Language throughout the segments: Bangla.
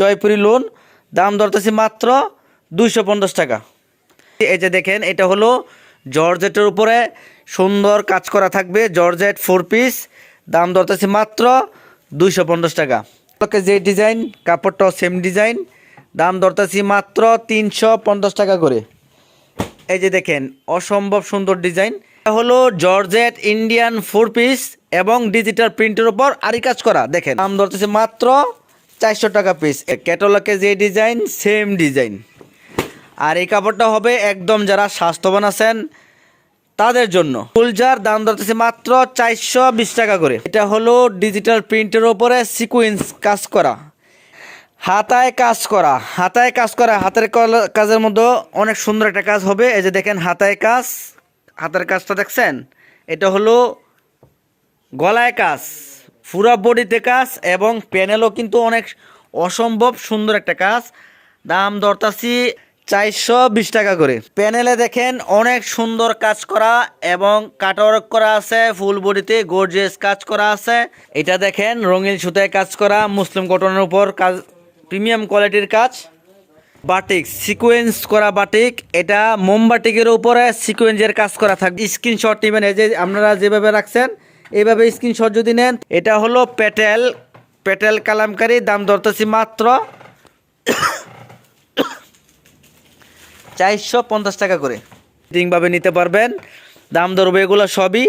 জয়পুরি লোন দাম ধরতেছি মাত্র দুইশো পঞ্চাশ টাকা। এই যে দেখেন, এটা হলো জর্জেটের উপরে সুন্দর কাজ করা থাকবে, জর্জেট ফোর পিস দাম ধরতেছি মাত্র দুইশো পঞ্চাশ টাকা। ওকে যে ডিজাইন কাপড়টাও সেম ডিজাইন দাম ধরতেছি মাত্র তিনশো পঞ্চাশ টাকা করে। এই যে দেখেন, অসম্ভব সুন্দর ডিজাইন এটা হলো জর্জেট ইন্ডিয়ান ফোর পিস এবং ডিজিটাল প্রিন্টের উপর আরি কাজ করা। দেখেন, দাম ধরতেছি মাত্র চারশো টাকা পিস ক্যাটালগে যে ডিজাইন সেম ডিজাইন আর এই কাপড়টা হবে একদম যারা স্বাস্থ্যবান আছেন, তাদের জন্য। ফুলজার দাম ধরতেছে মাত্র চারশো বিশ টাকা করে। এটা হলো ডিজিটাল প্রিন্টের উপরে সিকুয়েন্স কাজ করা। হাতায় কাজ করা। হাতায় কাজ করা, হাতের কাজের মধ্যে অনেক সুন্দর একটা কাজ হবে। এই যে দেখেন হাতায় কাজ, হাতের কাজটা দেখছেন? এটা হলো গলায় কাজ। পুরা বডিতে কাজ এবং প্যানেলও কিন্তু অনেক অসম্ভব সুন্দর একটা কাজ। দাম দরতাছি চারশো বিশ টাকা করে। প্যানেলে দেখেন অনেক সুন্দর কাজ করা এবং কাটওয়ার্ক করা আছে, ফুল বডিতে গর্জিয়াস কাজ করা আছে। এটা দেখেন রঙিন সুতায় কাজ করা, মুসলিম কটনের উপর কাজ প্রিমিয়াম কোয়ালিটির কাজ। বাটিক সিকোয়েন্স করা বাটিক, এটা মোমবাটিকের উপরে সিকোয়েন্সের কাজ করা থাকবে স্ক্রিনশট নেবেন, এই যে আপনারা যেভাবে রাখছেন এইভাবে স্ক্রিনশট যদি নেন, এটা হলো পেটেল পেটেল কালামকারি, দাম ধরতেছি মাত্র চারশো পঞ্চাশ টাকা করে। ফিটিংভাবে নিতে পারবেন, দাম ধরবে এগুলো সবই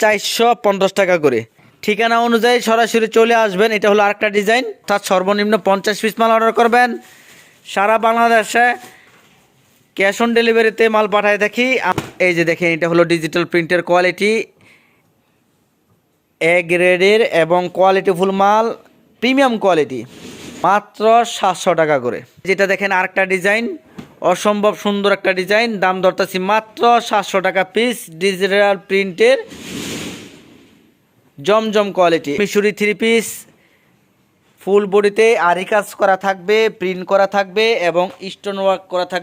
চারশো পঞ্চাশ টাকা করে। ঠিকানা অনুযায়ী সরাসরি চলে আসবেন, এটা হলো আরেকটা ডিজাইন তার সর্বনিম্ন পঞ্চাশ পিস মাল অর্ডার করবেন। সারা বাংলাদেশে ক্যাশ অন ডেলিভারিতে মাল পাঠায় দেখি এই যে দেখেন, এটা হলো ডিজিটাল প্রিন্টের কোয়ালিটি এ গ্রেডের এবং কোয়ালিটিফুল মাল প্রিমিয়াম কোয়ালিটি মাত্র সাতশো টাকা করে। যেটা দেখেন আরেকটা ডিজাইন অসম্ভব সুন্দর একটা ডিজাইন দাম ধরতেছি মাত্র সাতশো টাকা পিস ডিজিটাল প্রিন্টের জমজম কোয়ালিটি মিশরি থ্রি পিস ফুল বডিতে আরি কাজ করা থাকবে প্রিন্ট করা থাকবে এবং স্টোন ওয়ার্ক করা থাকবে।